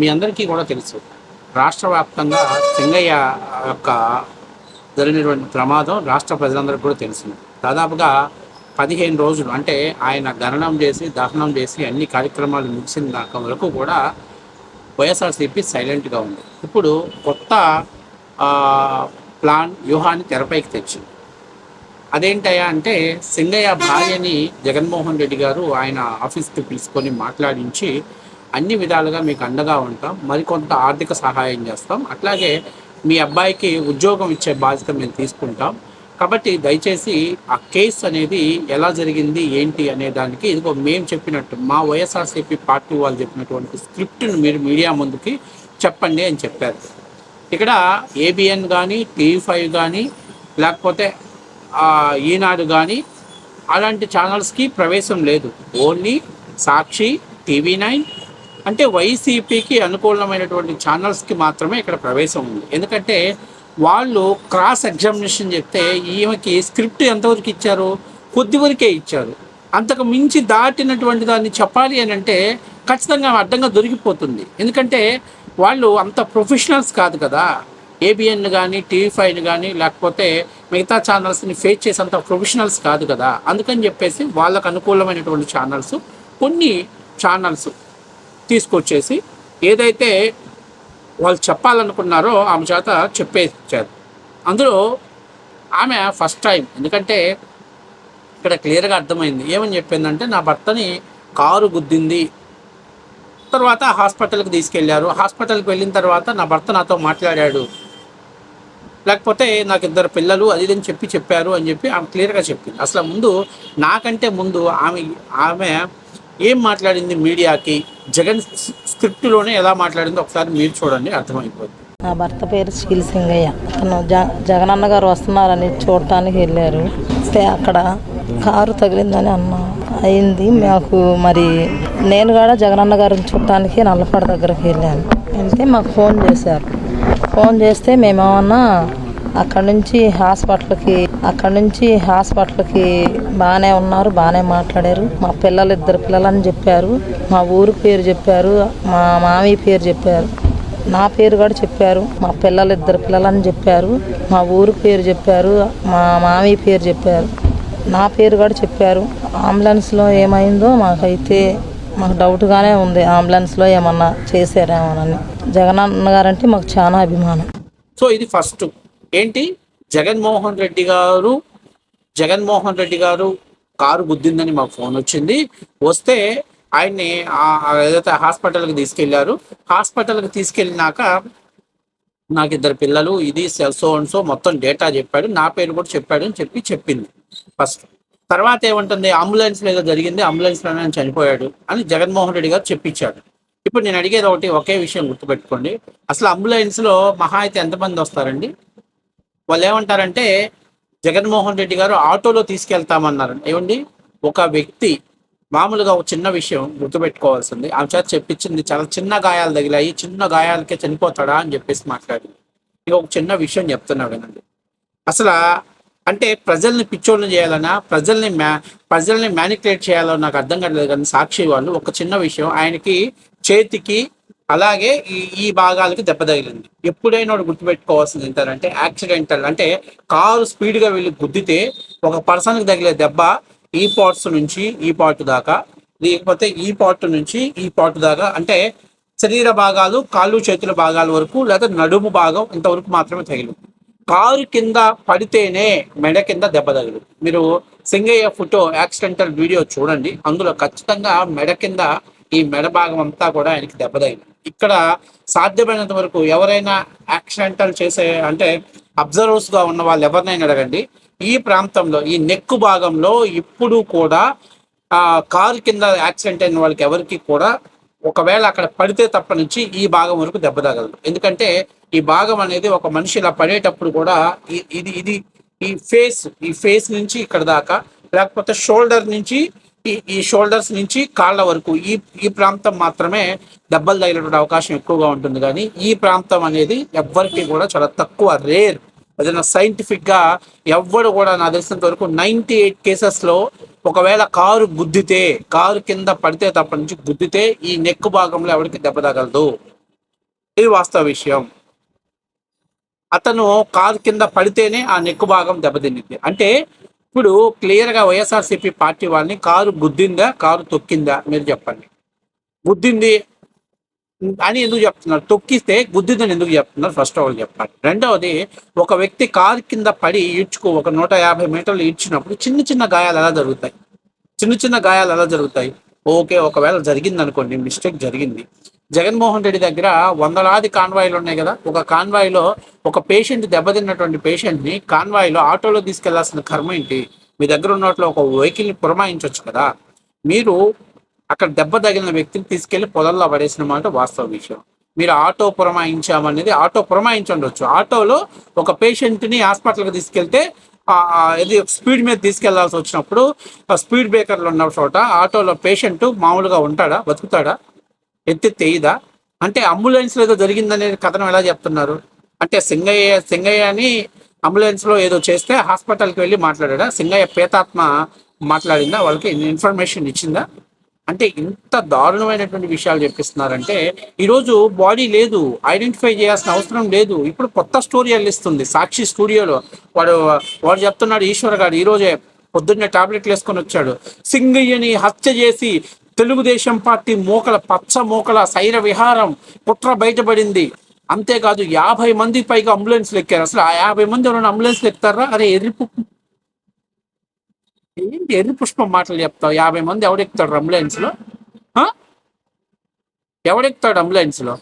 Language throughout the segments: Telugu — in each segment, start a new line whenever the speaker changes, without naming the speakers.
మీ అందరికీ కూడా తెలుసు. రాష్ట్ర వ్యాప్తంగా సింగయ్య యొక్క జరిగినటువంటి ప్రమాదం రాష్ట్ర ప్రజలందరికీ కూడా తెలిసింది. దాదాపుగా పదిహేను రోజులు అంటే ఆయన గణనం చేసి దహనం చేసి అన్ని కార్యక్రమాలు ముగిసిన దాకా వరకు కూడా వైఎస్ఆర్సీపీ సైలెంట్గా ఉంది. ఇప్పుడు కొత్త ప్లాన్ వ్యూహాన్ని తెరపైకి తెచ్చింది. అదేంటయ్యా అంటే సింగయ్య భార్యని జగన్మోహన్ రెడ్డి గారు ఆయన ఆఫీస్కి పిలుచుకొని మాట్లాడించి అన్ని విధాలుగా మీకు అండగా ఉంటాం. మరికొంత ఆర్థిక సహాయం చేస్తాం. అట్లాగే మీ అబ్బాయికి ఉద్యోగం ఇచ్చే బాధ్యత మేము తీసుకుంటాం. కాబట్టి దయచేసి ఆ కేసు అనేది ఎలా జరిగింది ఏంటి అనే దానికి ఇదిగో మేము చెప్పినట్టు మా వైఎస్ఆర్సీపీ పార్టీ వాళ్ళు చెప్పినటువంటి స్క్రిప్ట్ను మీరు మీడియా ముందుకి చెప్పండి అని చెప్పారు. ఇక్కడ ఏబిఎన్ కానీ టీవీ ఫైవ్ కానీ లేకపోతే ఈనాడు కానీ అలాంటి ఛానల్స్కి ప్రవేశం లేదు. ఓన్లీ సాక్షి టీవీ నైన్ అంటే వైసీపీకి అనుకూలమైనటువంటి ఛానల్స్కి మాత్రమే ఇక్కడ ప్రవేశం ఉంది. ఎందుకంటే వాళ్ళు క్రాస్ ఎగ్జామినేషన్ చెప్తే ఈమెకి స్క్రిప్ట్ ఎంతవరకు ఇచ్చారు? కొద్ది వరకే ఇచ్చారు. అంతకు మించి దాటినటువంటి దాన్ని చెప్పాలి అని అంటే ఖచ్చితంగా అడ్డంగా దొరికిపోతుంది. ఎందుకంటే వాళ్ళు అంత ప్రొఫెషనల్స్ కాదు కదా. ఏబిఎన్ కానీ టీవీ ఫైవ్ కానీ లేకపోతే మిగతా ఛానల్స్ని ఫేస్ చేసేంత ప్రొఫెషనల్స్ కాదు కదా. అందుకని చెప్పేసి వాళ్ళకు అనుకూలమైనటువంటి ఛానల్స్ కొన్ని ఛానల్స్ తీసుకొచ్చేసి ఏదైతే వాళ్ళు చెప్పాలనుకున్నారో ఆమె చేత చెప్పేసారు అందులో ఆమె ఫస్ట్ టైం ఎందుకంటే ఇక్కడ క్లియర్గా అర్థమైంది. ఏమని చెప్పిందంటే నా భర్తని కారు గుద్దింది. తర్వాత హాస్పిటల్కి తీసుకెళ్ళారు. హాస్పిటల్కి వెళ్ళిన తర్వాత నా భర్త నాతో మాట్లాడాడు. లేకపోతే నాకు ఇద్దరు పిల్లలు అది ఇది అని చెప్పి చెప్పారు అని చెప్పి ఆమె క్లియర్గా చెప్పింది. అసలు ముందు నాకంటే ముందు ఆమె ఆమె ఏం మాట్లాడింది మీడియాకి? జగన్ స్క్రిప్ట్లోనే ఎలా మాట్లాడిందో ఒకసారి మీరు చూడండి అర్థమైపోతుంది
నా భర్త పేరు శీల్ సింగయ్య. అతను జ జగనన్న గారు వస్తున్నారని చూడటానికి వెళ్ళారు. అయితే అక్కడ కారు తగిలిందని అన్నా అయింది. మాకు మరి నేను కూడా జగనన్న గారిని చూడటానికి నల్లపాడు దగ్గరికి వెళ్ళాను. వెళ్తే మాకు ఫోన్ చేశారు. ఫోన్ చేస్తే మేమేమన్నా అక్కడ నుంచి హాస్పిటల్కి అక్కడ నుంచి హాస్పిటల్కి బాగానే ఉన్నారు బాగానే మాట్లాడారు. మా పిల్లలు ఇద్దరు పిల్లలని చెప్పారు. మా ఊరు పేరు చెప్పారు మా మామయ్య పేరు చెప్పారు. నా పేరు కూడా చెప్పారు. మా పిల్లలు ఇద్దరు పిల్లలని చెప్పారు. మా ఊరు పేరు చెప్పారు మా మామయ్య పేరు చెప్పారు. నా పేరు కూడా చెప్పారు. అంబులెన్స్లో ఏమైందో మాకైతే మాకు డౌట్గానే ఉంది. అంబులెన్స్లో ఏమన్నా చేశారేమోనని. జగనన్న గారంటే మాకు చాలా అభిమానం.
సో ఇది ఫస్ట్. ఏంటి? జగన్మోహన్ రెడ్డి గారు జగన్మోహన్ రెడ్డి గారు కారు గుద్దిందని మాకు ఫోన్ వచ్చింది. వస్తే ఆయన్ని ఏదైతే హాస్పిటల్కి తీసుకెళ్ళారు హాస్పిటల్కి తీసుకెళ్ళినాక నాకు ఇద్దరు పిల్లలు ఇది సో అండ్ సో మొత్తం డేటా చెప్పాడు. నా పేరు కూడా చెప్పాడు అని చెప్పి చెప్పింది ఫస్ట్. తర్వాత ఏమంటుంది? అంబులెన్స్ ఏదో జరిగింది అంబులెన్స్లో ఆయన చనిపోయాడు అని జగన్మోహన్ రెడ్డి గారు చెప్పించాడు. ఇప్పుడు నేను అడిగేది ఒకటి ఒకే విషయం గుర్తుపెట్టుకోండి. అసలు అంబులెన్స్లో మహా అయితే ఎంతమంది వస్తారండి? వాళ్ళు ఏమంటారంటే జగన్మోహన్ రెడ్డి గారు ఆటోలో తీసుకెళ్తామన్నారు. ఏమండి? ఒక వ్యక్తి మామూలుగా ఒక చిన్న విషయం గుర్తుపెట్టుకోవాల్సింది. ఆమె చేత చెప్పించింది చాలా చిన్న గాయాలు తగిలాయి చిన్న గాయాలకే చనిపోతాడా అని చెప్పేసి మాట్లాడింది. ఇక ఒక చిన్న విషయం చెప్తున్నా వినండి. అసలు అంటే ప్రజల్ని పిచ్చోళ్ళని చేయాలన్నా ప్రజల్ని మ్యా ప్రజల్ని మ్యానికులేట్ చేయాలో నాకు అర్థం కాలేదు కానీ సాక్షి వాళ్ళు ఒక చిన్న విషయం. ఆయనకి చేతికి అలాగే ఈ ఈ భాగాలకి దెబ్బ తగిలింది. ఎప్పుడైనా గుర్తుపెట్టుకోవాల్సింది ఏంటంటే యాక్సిడెంటల్ అంటే కారు స్పీడ్గా వెళ్ళి గుద్దితే ఒక పర్సన్కి తగిలే దెబ్బ ఈ పార్ట్స్ నుంచి ఈ పార్ట్ దాకా లేకపోతే ఈ పార్ట్ నుంచి ఈ పార్ట్ దాకా అంటే శరీర భాగాలు కాళ్ళు చేతుల భాగాల వరకు లేదా నడుము భాగం ఇంతవరకు మాత్రమే తగిలి కారు కింద పడితేనే మెడ కింద దెబ్బ తగిలి మీరు సింగయ్య ఫోటో యాక్సిడెంటల్ వీడియో చూడండి. అందులో ఖచ్చితంగా మెడ కింద ఈ మెడ భాగం అంతా కూడా ఆయనకి దెబ్బ తగిలింది. ఇక్కడ సాధ్యమైనంత వరకు ఎవరైనా యాక్సిడెంటల్ చేసే అంటే అబ్జర్వర్స్గా ఉన్న వాళ్ళు ఎవరినైనా అడగండి. ఈ ప్రాంతంలో ఈ నెక్కు భాగంలో ఇప్పుడు కూడా కారు కింద యాక్సిడెంట్ అయిన వాళ్ళకి ఎవరికి కూడా ఒకవేళ అక్కడ పడితే తప్ప నుంచి ఈ భాగం వరకు దెబ్బ తగలదు. ఎందుకంటే ఈ భాగం అనేది ఒక మనిషి ఇలా పడేటప్పుడు కూడా ఇది ఇది ఈ ఫేస్ ఈ ఫేస్ నుంచి ఇక్కడ దాకా లేకపోతే షోల్డర్ నుంచి ఈ ఈ షోల్డర్స్ నుంచి కాళ్ళ వరకు ఈ ఈ ప్రాంతం మాత్రమే దెబ్బలు తగిలేటువంటి అవకాశం ఎక్కువగా ఉంటుంది. కానీ ఈ ప్రాంతం అనేది ఎవ్వరికి కూడా చాలా తక్కువ రేర్. ఏదైనా సైంటిఫిక్గా ఎవ్వడు కూడా నాకు తెలిసినంత వరకు నైంటీ ఎయిట్ కేసెస్లో ఒకవేళ కారు గుద్దితే కారు కింద పడితే తప్ప నుంచి గుద్దితే ఈ నెక్ భాగంలో ఎవరికి దెబ్బ తగలదు. ఇది వాస్తవ విషయం. అతను కారు కింద పడితేనే ఆ నెక్కు భాగం దెబ్బతింది. అంటే ఇప్పుడు క్లియర్గా వైఎస్ఆర్సీపీ పార్టీ వాళ్ళని కారు గుద్దిందా కారు తొక్కిందా? మీరు చెప్పండి. గుద్దింది అని ఎందుకు చెప్తున్నారు? తొక్కిస్తే గుద్దిందని ఎందుకు చెప్తున్నారు? ఫస్ట్ ఆఫ్ ఆల్ చెప్పాలి. రెండవది ఒక వ్యక్తి కారు కింద పడి ఈడ్చుకో ఒక నూట యాభై మీటర్లు ఈడ్చినప్పుడు చిన్న చిన్న గాయాలు ఎలా జరుగుతాయి? చిన్న చిన్న గాయాలు ఎలా జరుగుతాయి? ఓకే ఒకవేళ జరిగింది అనుకోండి మిస్టేక్ జరిగింది. జగన్మోహన్ రెడ్డి దగ్గర వందలాది కాన్వాయిలు ఉన్నాయి కదా. ఒక కాన్వాయిలో ఒక పేషెంట్ దెబ్బతిన్నటువంటి పేషెంట్ని కాన్వాయిలో ఆటోలో తీసుకెళ్ళాల్సిన కర్మ ఏంటి? మీ దగ్గర ఉన్నట్లో ఒక వెహికల్ని పురమాయించవచ్చు కదా. మీరు అక్కడ దెబ్బ తగిలిన వ్యక్తిని తీసుకెళ్ళి పొలంలో పడేసిన మాట వాస్తవ విషయం. మీరు ఆటో పురమాయించామనేది ఆటో పురమాయించుండొచ్చు. ఆటోలో ఒక పేషెంట్ని హాస్పిటల్కి తీసుకెళ్తే ఇది స్పీడ్ మీద తీసుకెళ్ళాల్సి వచ్చినప్పుడు ఆ స్పీడ్ బ్రేకర్లు ఉన్న చోట ఆటోలో పేషెంట్ మామూలుగా ఉంటాడా? బతుకుతాడా? ఎత్తి తెయ్యదా అంటే అంబులెన్స్లో ఏదో జరిగిందనే కథనం ఎలా చెప్తున్నారు? అంటే సింగయ్య సింగయ్య అని అంబులెన్స్లో ఏదో చేస్తే హాస్పిటల్కి వెళ్ళి మాట్లాడా సింగయ్య పేతాత్మ మాట్లాడిందా? వాళ్ళకి ఇన్ఫర్మేషన్ ఇచ్చిందా? అంటే ఇంత దారుణమైనటువంటి విషయాలు చెప్పిస్తున్నారంటే ఈరోజు బాడీ లేదు ఐడెంటిఫై చేయాల్సిన అవసరం లేదు. ఇప్పుడు కొత్త స్టోరీ అల్లిస్తుంది సాక్షి స్టూడియోలో. వాడు వాడు చెప్తున్నాడు ఈశ్వర్ గారు ఈరోజే పొద్దున్నే టాబ్లెట్లు వేసుకొని వచ్చాడు. సింగయ్యని హత్య చేసి తెలుగుదేశం పార్టీ మోకల పచ్చ మోకల శైర విహారం కుట్ర బయటపడింది. అంతేకాదు యాభై మంది పైగా అంబులెన్స్లు ఎక్కారు. అసలు ఆ యాభై మంది ఎవరైనా అంబులెన్స్లు ఎక్కుతారా? అరే ఎర్రి ఏంటి ఎర్రి పుష్పం మాటలు చెప్తావు? యాభై మంది ఎవడెక్కుతాడు అంబులెన్స్లో ఆ? ఎవడెక్కుతాడు అంబులెన్స్లో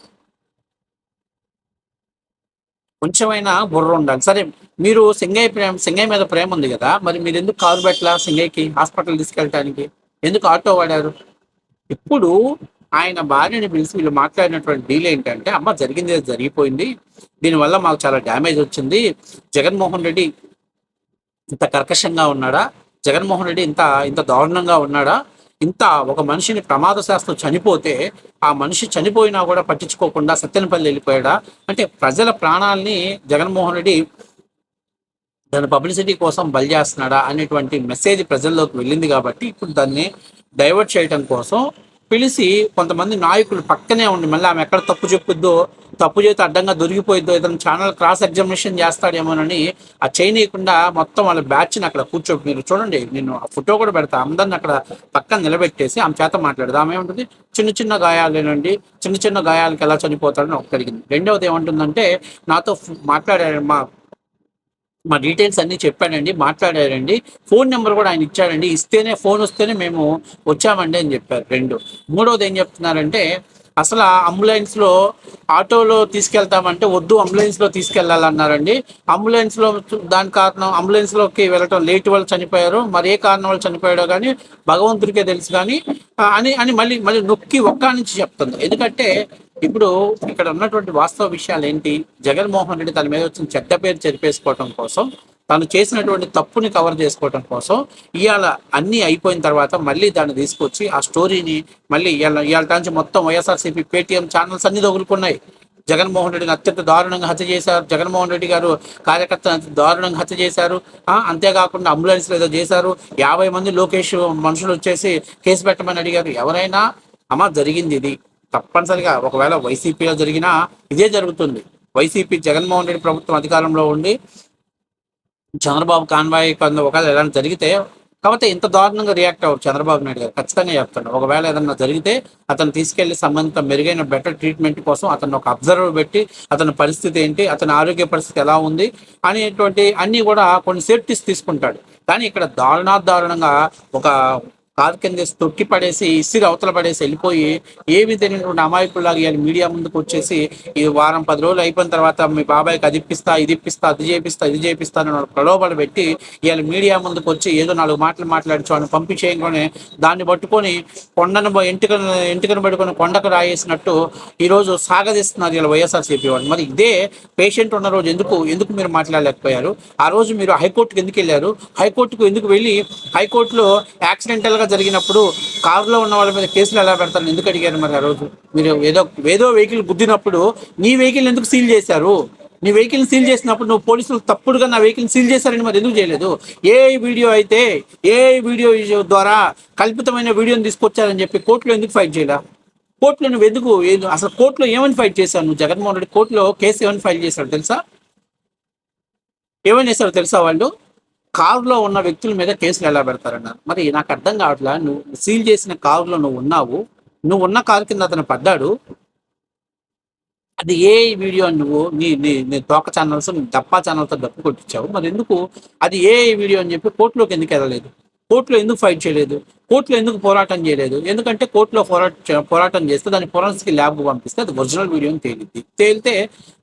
కొంచెమైనా బుర్ర ఉండాలి. సరే మీరు సింగయ్య ప్రేమ సింగయ్య మీద ప్రేమ ఉంది కదా మరి మీరు ఎందుకు కారు పెట్టలా సింగయ్యకి హాస్పిటల్ తీసుకెళ్ళటానికి? ఎందుకు ఆటో వాడారు? ఇప్పుడు ఆయన భార్యని పిలిచి వీళ్ళు మాట్లాడినటువంటి డీల్ ఏంటంటే అమ్మ జరిగింది జరిగిపోయింది. దీనివల్ల మాకు చాలా డ్యామేజ్ వచ్చింది. జగన్మోహన్ రెడ్డి ఇంత కర్కశంగా ఉన్నాడా? జగన్మోహన్ రెడ్డి ఇంత ఇంత దారుణంగా ఉన్నాడా? ఇంత ఒక మనిషిని ప్రమాద శాస్త్రం చనిపోతే ఆ మనిషి చనిపోయినా కూడా పట్టించుకోకుండా సత్యనపల్లి వెళ్ళిపోయాడా? అంటే ప్రజల ప్రాణాల్ని జగన్మోహన్ రెడ్డి దాని పబ్లిసిటీ కోసం బలి చేస్తున్నాడా అనేటువంటి మెసేజ్ ప్రజల్లోకి వెళ్ళింది కాబట్టి ఇప్పుడు దాన్ని డైవర్ట్ చేయటం కోసం పిలిచి కొంతమంది నాయకులు పక్కనే ఉండి మళ్ళీ ఆమె ఎక్కడ తప్పు చెప్పుద్దో తప్పు చేతి అడ్డంగా దొరికిపోయిద్దో ఏదైనా ఛానల్ క్రాస్ ఎగ్జామినేషన్ చేస్తాడేమోనని ఆ చేయనీయకుండా మొత్తం వాళ్ళ బ్యాచ్ని అక్కడ కూర్చో మీరు చూడండి నేను ఆ ఫోటో కూడా పెడతా అందరిని అక్కడ పక్కన నిలబెట్టేసి ఆమె చేత మాట్లాడదు. ఆమె ఏముంటుంది? చిన్న చిన్న గాయాలేనండి చిన్న చిన్న గాయాలకి ఎలా చనిపోతాడని ఒకటి అడిగింది. రెండవది ఏమంటుందంటే నాతో మాట్లాడారు మా మా డీటెయిల్స్ అన్ని చెప్పాడండి మాట్లాడారండి ఫోన్ నెంబర్ కూడా ఆయన ఇచ్చాడండి. ఇస్తేనే ఫోన్ వస్తేనే మేము వచ్చామండి అని చెప్పారు రెండు. మూడవది ఏం చెప్తున్నారంటే అసలు అంబులెన్స్లో అంబులెన్స్లో ఆటోలో తీసుకెళ్తామంటే వద్దు అంబులెన్స్లో తీసుకెళ్ళాలన్నారండి. అంబులెన్స్లో దాని కారణం అంబులెన్స్లోకి వెళ్ళటం. లేట్ వాళ్ళు చనిపోయారు మరి ఏ కారణం వాళ్ళు చనిపోయాడో కానీ భగవంతుడికే తెలుసు కానీ అని అని మళ్ళీ మళ్ళీ నొక్కి ఒక్క నుంచి చెప్తుంది. ఎందుకంటే ఇప్పుడు ఇక్కడ ఉన్నటువంటి వాస్తవ విషయాలు ఏంటి జగన్మోహన్ రెడ్డి తన మీద వచ్చిన చెడ్డ పేరు చెరిపేసుకోవటం కోసం తను చేసినటువంటి తప్పుని కవర్ చేసుకోవటం కోసం ఇవాళ అన్నీ అయిపోయిన తర్వాత మళ్ళీ దాన్ని తీసుకొచ్చి ఆ స్టోరీని మళ్ళీ ఇవాళ ఇవాళ నుంచి మొత్తం వైఎస్ఆర్సీపీ పేటీఎం ఛానల్స్ అన్ని దొగులుకున్నాయి జగన్మోహన్ రెడ్డిని అత్యంత దారుణంగా హత్య చేశారు. జగన్మోహన్ రెడ్డి గారు కార్యకర్తను దారుణంగా హత్య చేశారు. అంతేకాకుండా అంబులెన్స్లు ఏదో చేశారు. యాభై మంది లోకేష్ మనుషులు వచ్చేసి కేసు పెట్టమని అడిగారు. ఎవరైనా అమ్మ జరిగింది ఇది. తప్పనిసరిగా ఒకవేళ వైసీపీలో జరిగినా ఇదే జరుగుతుంది. వైసీపీ జగన్మోహన్ రెడ్డి ప్రభుత్వం అధికారంలో ఉండి చంద్రబాబు కాన్వాయ్ కొంత ఒకవేళ ఏదైనా జరిగితే కాకపోతే ఇంత దారుణంగా రియాక్ట్ అవ్వరు చంద్రబాబు నాయుడు గారు. ఖచ్చితంగా చెప్తాను ఒకవేళ ఏదైనా జరిగితే అతను తీసుకెళ్ళి సంబంధిత మెరుగైన బెటర్ ట్రీట్మెంట్ కోసం అతను ఒక అబ్జర్వర్ పెట్టి అతని పరిస్థితి ఏంటి అతని ఆరోగ్య పరిస్థితి ఎలా ఉంది అనేటువంటి అన్నీ కూడా కొన్ని సేఫ్టీస్ తీసుకుంటాడు. కానీ ఇక్కడ దారుణా దారుణంగా ఒక కారు కిందేసి తొక్కి పడేసి ఇసిరి అవతల పడేసి వెళ్ళిపోయి ఏ విధమైనటువంటి అమాయకుల్లాగా ఇవాళ మీడియా ముందుకు వచ్చేసి ఈ వారం పది రోజులు అయిపోయిన తర్వాత మీ బాబాయ్కి అది ఇప్పిస్తా ఇది ఇప్పిస్తా అది చేపిస్తా ఇది చేపిస్తా అని ప్రలోభాలు పెట్టి ఇవాళ మీడియా ముందుకు వచ్చి ఏదో నాలుగు మాటలు మాట్లాడించు అని పంపించేయగానే దాన్ని పట్టుకొని కొండను ఎంటుకను ఎంటుకను పట్టుకొని కొండకు రాయేసినట్టు ఈరోజు సాగదీస్తున్నారు ఇలా వైఎస్ఆర్సీపీ వాళ్ళు. మరి ఇదే పేషెంట్ ఉన్న రోజు ఎందుకు ఎందుకు మీరు మాట్లాడలేకపోయారు? ఆ రోజు మీరు హైకోర్టుకు ఎందుకు వెళ్ళారు? హైకోర్టుకు ఎందుకు వెళ్ళి హైకోర్టులో యాక్సిడెంటల్గా జరిగినప్పుడు కారులో ఉన్న వాళ్ళ మీద కేసులు ఎలా పెడతారు ఎందుకు అడిగారు మరి ఆ రోజు? మీరు ఏదో ఏదో వెహికల్ గుద్దినప్పుడు నీ వెహికల్ ఎందుకు సీల్ చేశారు? నీ వెహికల్ సీల్ చేసినప్పుడు నువ్వు పోలీసులు తప్పుడుగా నా వెహికల్ సీల్ చేశారని మరి ఎందుకు చేయలేదు? ఏ వీడియో అయితే ఏ వీడియో ద్వారా కల్పితమైన వీడియోని తీసుకొచ్చారని చెప్పి కోర్టులో ఎందుకు ఫైట్ చేయలే? కోర్టులో నువ్వు ఎందుకు అసలు కోర్టులో ఏమని ఫైట్ చేశావు నువ్వు? జగన్మోహన్ రెడ్డి కోర్టులో కేసు ఏమని ఫైల్ చేశాడు తెలుసా? ఏమని చేశారు తెలుసా వాళ్ళు? కారులో ఉన్న వ్యక్తుల మీద కేసులు ఎలా పెడతారన్నారు మరి నాకు అర్థం కావట్లా నువ్వు సీల్ చేసిన కారులో నువ్వు ఉన్నావు నువ్వు ఉన్న కారు కింద అతను పడ్డాడు అది ఏ వీడియో నువ్వు నీ నీ నీ తోక ఛానల్స్ నీ డప్పా ఛానల్తో డప్పు కొట్టించావు? మరి ఎందుకు అది ఏ వీడియో అని చెప్పి కోర్టులోకి ఎందుకు వెళ్ళలేదు? కోర్టులో ఎందుకు ఫైట్ చేయలేదు? కోర్టులో ఎందుకు పోరాటం చేయలేదు? ఎందుకంటే కోర్టులో పోరాట పోరాటం చేస్తే దాన్ని ఫోరెన్సిక్ ల్యాబ్కు పంపిస్తే అది ఒరిజినల్ వీడియోని తేలింది తేలితే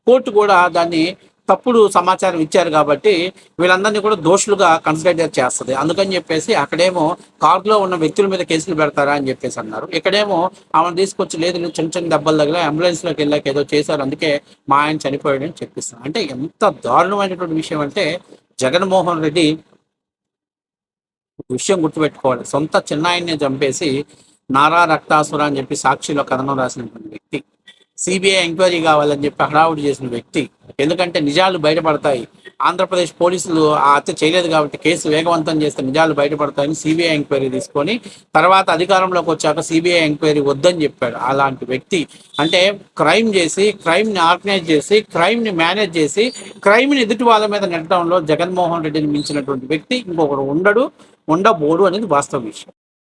కోర్టు కూడా దాన్ని తప్పుడు సమాచారం ఇచ్చారు కాబట్టి వీళ్ళందరినీ కూడా దోషులుగా కన్సిడర్ చేస్తుంది. అందుకని చెప్పేసి అక్కడేమో కారులో ఉన్న వ్యక్తుల మీద కేసులు పెడతారా అని చెప్పేసి అన్నారు. ఇక్కడేమో ఆమెను తీసుకొచ్చి లేదు చిన్న చిన్న దెబ్బల దగ్గర అంబులెన్స్లోకి వెళ్ళాక ఏదో చేశారు అందుకే మా ఆయన చనిపోయాడు అని చెప్పిస్తాను అంటే ఎంత దారుణమైనటువంటి విషయం అంటే జగన్మోహన్ రెడ్డి విషయం గుర్తుపెట్టుకోవాలి. సొంత చిన్నాయన్నే చంపేసి నారా రక్తాసుర అని చెప్పి సాక్షిలో కథనం రాసినటువంటి వ్యక్తి. సిబిఐ ఎంక్వైరీ కావాలని చెప్పి హడావుడి చేసిన వ్యక్తి. ఎందుకంటే నిజాలు బయటపడతాయి. ఆంధ్రప్రదేశ్ పోలీసులు ఆ హత్య చేయలేదు కాబట్టి కేసు వేగవంతం చేస్తే నిజాలు బయటపడతాయని సిబిఐ ఎంక్వైరీ తీసుకొని తర్వాత అధికారంలోకి వచ్చాక సిబిఐ ఎంక్వైరీ వద్దని చెప్పాడు అలాంటి వ్యక్తి. అంటే క్రైమ్ చేసి క్రైమ్ని ఆర్గనైజ్ చేసి క్రైమ్ని మేనేజ్ చేసి క్రైమ్ని ఎదుటి వాళ్ళ మీద నెట్టడంలో జగన్మోహన్ రెడ్డిని మించినటువంటి వ్యక్తి ఇంకొకరు ఉండడు ఉండబోడు అనేది వాస్తవ విషయం.